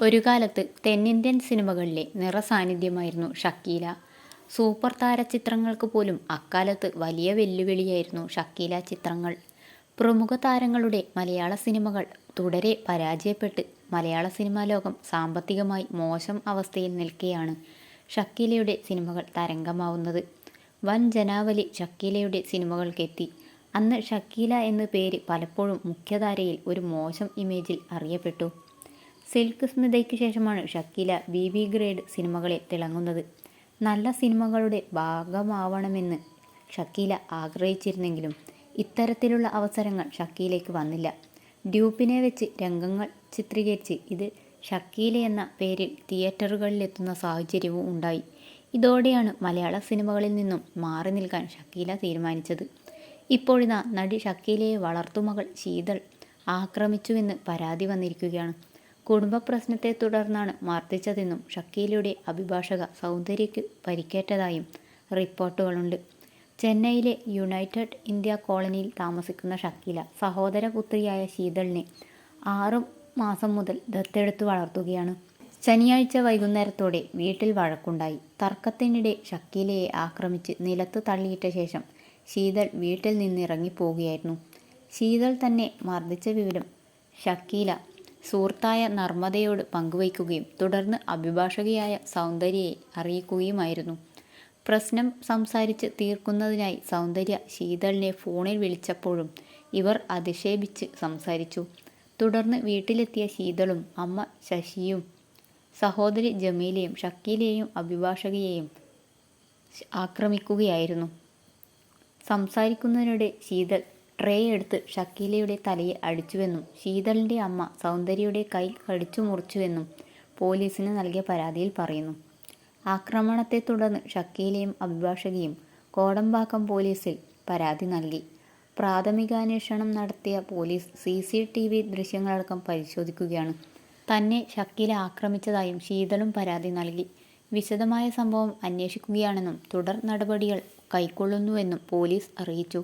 ഒരു കാലത്ത് തെന്നിന്ത്യൻ സിനിമകളിലെ നിറസാന്നിധ്യമായിരുന്നു ഷക്കീല. സൂപ്പർ താരചിത്രങ്ങൾക്ക് പോലും അക്കാലത്ത് വലിയ വെല്ലുവിളിയായിരുന്നു ഷക്കീല ചിത്രങ്ങൾ. പ്രമുഖ താരങ്ങളുടെ മലയാള സിനിമകൾ തുടരെ പരാജയപ്പെട്ട് മലയാള സിനിമാ ലോകം സാമ്പത്തികമായി മോശം അവസ്ഥയിൽ നിൽക്കെയാണ് ഷക്കീലയുടെ സിനിമകൾ തരംഗമാവുന്നത്. വൻ ജനാവലി ഷക്കീലയുടെ സിനിമകൾക്കെത്തി. അന്ന് ഷക്കീല എന്ന പേര് പലപ്പോഴും മുഖ്യധാരയിൽ ഒരു മോശം ഇമേജിൽ അറിയപ്പെട്ടു. സിൽക്ക് സ്മിതയ്ക്ക് ശേഷമാണ് ഷക്കീല ബി. ബി ഗ്രേഡ് സിനിമകളിൽ തിളങ്ങുന്നത്. നല്ല സിനിമകളുടെ ഭാഗമാവണമെന്ന് ഷക്കീല ആഗ്രഹിച്ചിരുന്നെങ്കിലും ഇത്തരത്തിലുള്ള അവസരങ്ങൾ ഷക്കീലയ്ക്ക് വന്നില്ല. ഡ്യൂപ്പിനെ വെച്ച് രംഗങ്ങൾ ചിത്രീകരിച്ച് ഇത് ഷക്കീല എന്ന പേരിൽ തിയേറ്ററുകളിലെത്തുന്ന സാഹചര്യവും ഉണ്ടായി. ഇതോടെയാണ് മലയാള സിനിമകളിൽ നിന്നും മാറി നിൽക്കാൻ ഷക്കീല തീരുമാനിച്ചത്. ഇപ്പോഴിതാ നടി ഷക്കീലയെ വളർത്തുമകൾ ശീതൾ ആക്രമിച്ചുവെന്ന് പരാതി വന്നിരിക്കുകയാണ്. കുടുംബപ്രശ്നത്തെ തുടർന്നാണ് മർദ്ദിച്ചതെന്നും ഷക്കീലയുടെ അഭിഭാഷക സൗന്ദര്യയ്ക്ക് പരിക്കേറ്റതായും റിപ്പോർട്ടുകളുണ്ട്. ചെന്നൈയിലെ യുണൈറ്റഡ് ഇന്ത്യ കോളനിയിൽ താമസിക്കുന്ന ഷക്കീല സഹോദരപുത്രിയായ ശീതളിനെ ആറു മാസം മുതൽ ദത്തെടുത്ത് വളർത്തുകയാണ്. ശനിയാഴ്ച വൈകുന്നേരത്തോടെ വീട്ടിൽ വഴക്കുണ്ടായി. തർക്കത്തിനിടെ ഷക്കീലയെ ആക്രമിച്ച് നിലത്ത് തള്ളിയിട്ട ശേഷം ശീതൾ വീട്ടിൽ നിന്നിറങ്ങിപ്പോവുകയായിരുന്നു. ശീതൾ തന്നെ മർദ്ദിച്ച വിവരം ഷക്കീല സുഹൃത്തായ നർമ്മദയോട് പങ്കുവയ്ക്കുകയും തുടർന്ന് അഭിഭാഷകയായ സൗന്ദര്യയെ അറിയിക്കുകയുമായിരുന്നു. പ്രശ്നം സംസാരിച്ച് തീർക്കുന്നതിനായി സൗന്ദര്യ ശീതളിനെ ഫോണിൽ വിളിച്ചപ്പോഴും ഇവർ അധിക്ഷേപിച്ച് സംസാരിച്ചു. തുടർന്ന് വീട്ടിലെത്തിയ ശീതളും അമ്മ ശശിയും സഹോദരി ജമീലയും ഷക്കീലയെയും അഭിഭാഷകയെയും ആക്രമിക്കുകയായിരുന്നു. സംസാരിക്കുന്നതിനിടെ ശീതൾ ട്രേ എടുത്ത് ഷക്കീലയുടെ തലയെ അടിച്ചുവെന്നും ശീതളിന്റെ അമ്മ സൗന്ദര്യയുടെ കൈ കടിച്ചു മുറിച്ചുവെന്നും പോലീസിന് നൽകിയ പരാതിയിൽ പറയുന്നു. ആക്രമണത്തെ തുടർന്ന് ഷക്കീലയും അഭിഭാഷകയും കോടമ്പാക്കം പോലീസിൽ പരാതി നൽകി. പ്രാഥമികാന്വേഷണം നടത്തിയ police C. C. T. V ദൃശ്യങ്ങളടക്കം പരിശോധിക്കുകയാണ്. തന്നെ ഷക്കീല ആക്രമിച്ചതായും ശീതളും പരാതി നൽകി. വിശദമായ സംഭവം അന്വേഷിക്കുകയാണെന്നും തുടർ നടപടികൾ കൈക്കൊള്ളുന്നുവെന്നും പോലീസ് അറിയിച്ചു.